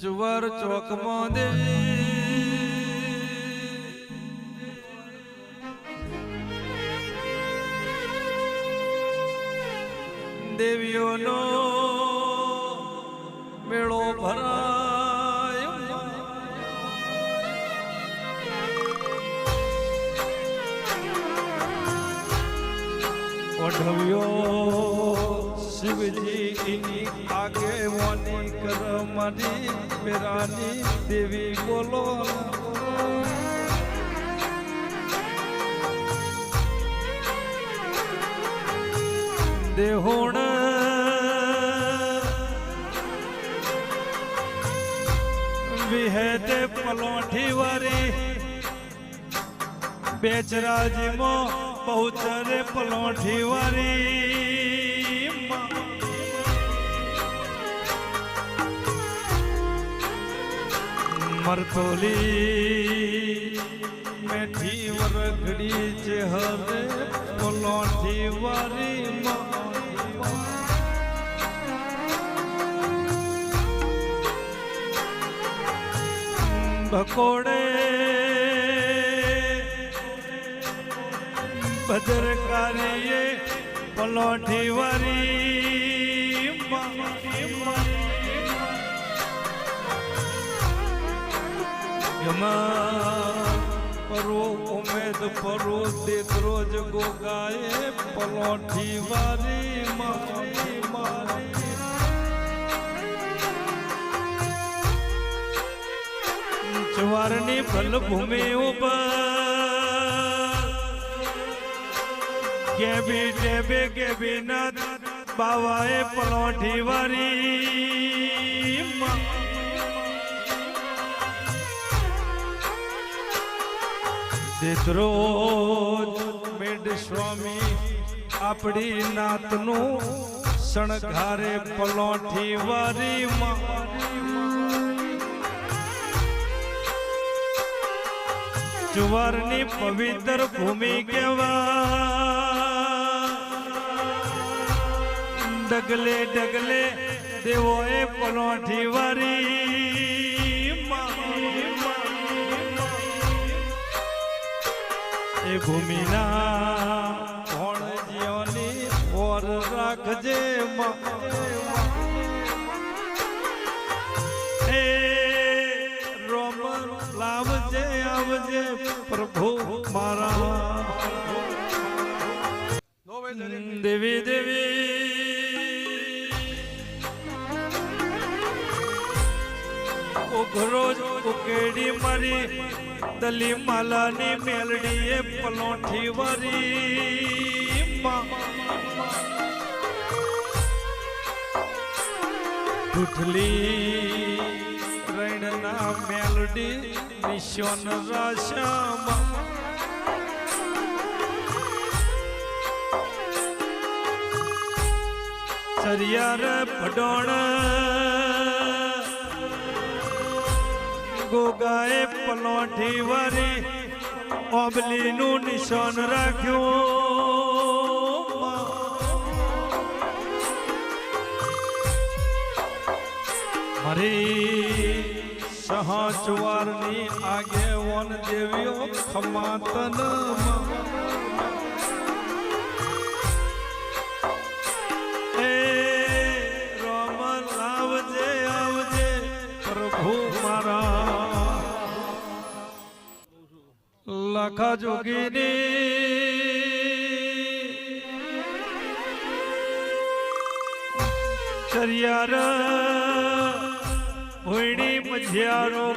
જુવાર ચોકમાં દેવી. દેવીઓનો મેળો ભરાય. ઓઢવ્યો શિવજી એની આગેવાની કર મારી મેરાની દેવી બોલો. દેહોણ વિહેતે પલોઠી વારી બેચરાજીમાં બહુચરે પલોઠી વારી મરતોલી મેઠી વરઘડી છે હવે પલોઠી વારી ભકોડે ભદ્રકારીએ પલોઠી વારી પરો ઉમેદ પરો દેખરો જ ગોગાએ પલોઠી વારી મારી મારી. જવારની ભૂમિ ઉપર ગેબી ટેબે ગેબી ના બાવાએ પલોઠી વારી દેદ્રોજ મેડ સ્વામી આપણી નાતનું શણગારે પલોઠી વારી જુવારની પવિત્ર ભૂમિ કેવા ડગલે ડગલે દેવોએ પલોઠી વારી. એ ભૂમિના કોણ જીવની ઓર રાખજે હે રોમ લાવજે આવજે પ્રભુ મારા દેવી દેવી ઉઘરો જ ઉકેડી મારી દલી માલાની મેલડીએ પલોઠી વરી ઠુઠલી રણના મેલડી નિશોન રાશામાં ચરિયાર ભડોણ ગોગાએ પલોઠી વારી ઓબલીનું નિશાન રાખ્યું. મારી સહાચવારની આગેવન દેવીઓ ખમાતન પ્રભુ મારા લખા જોગીની ચરિયાર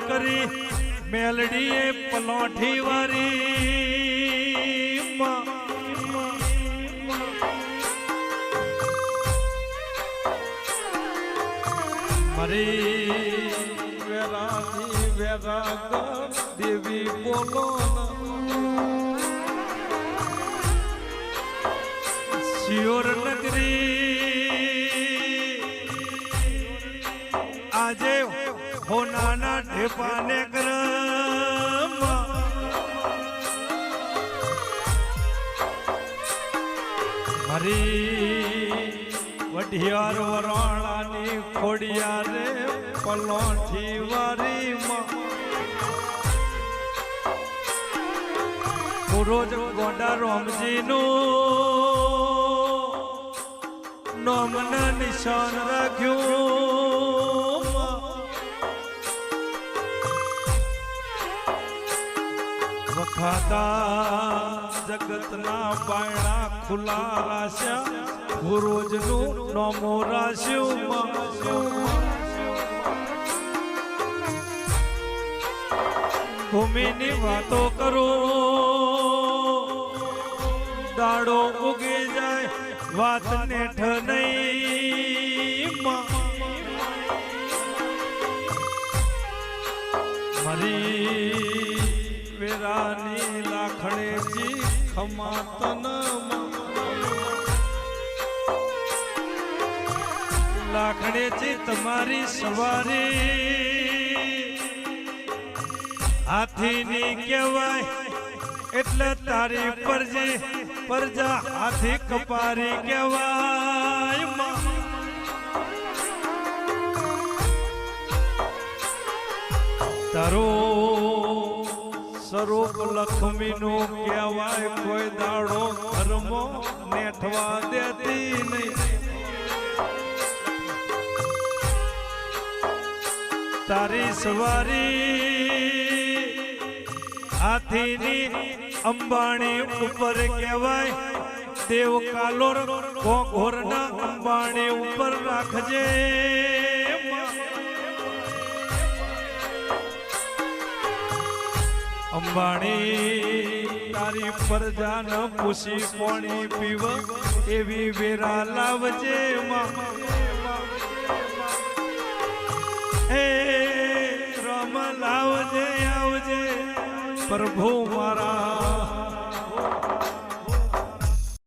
કરી મેલડીએ પલોઠી વારી. મારી. વેરાની વેરાગ દેવી બોલો શિયોર નગરી. આજે હોનાના ઢેપાને કરમ મારી. અઢિયાર વરાણાની ખોડિયા રે પલોઠી વારીમાં. રોજ ગોડા રોમજીનું નોમના નિશાન રાખ્યું. વખાતા જગતના પાયણા ખુલ્લા રાશ્યા ગુરુજનું નમો રાશ્યું ભૂમિની વાતો કરો. દાડો ઉગી જાય, વાત નેઠ નહીં મારી વેરાની લાખણેજી ખમાતન લાખણેજી તમારી સવારી. હાથીની કહેવાય એટલે તારી પરજી, પરજા હાથી કપારી કહેવાય તારો સ્વરૂપ લક્ષ્મીનું કહેવાય, કોઈ દાડો ધર્મો નેઠવા દેતી નહીં. તારી સવારી હાથીની અંબાણી ઉપર કહેવાય દેવ કાલોર ઘોરના અંબાણી ઉપર રાખજે. અંબાણી, તારી પ્રજા ન પૂછી પાણી પીવ, એવી વેરા લાવજે હે, રમ લાવજે, આવજે. પ્રભુ મારા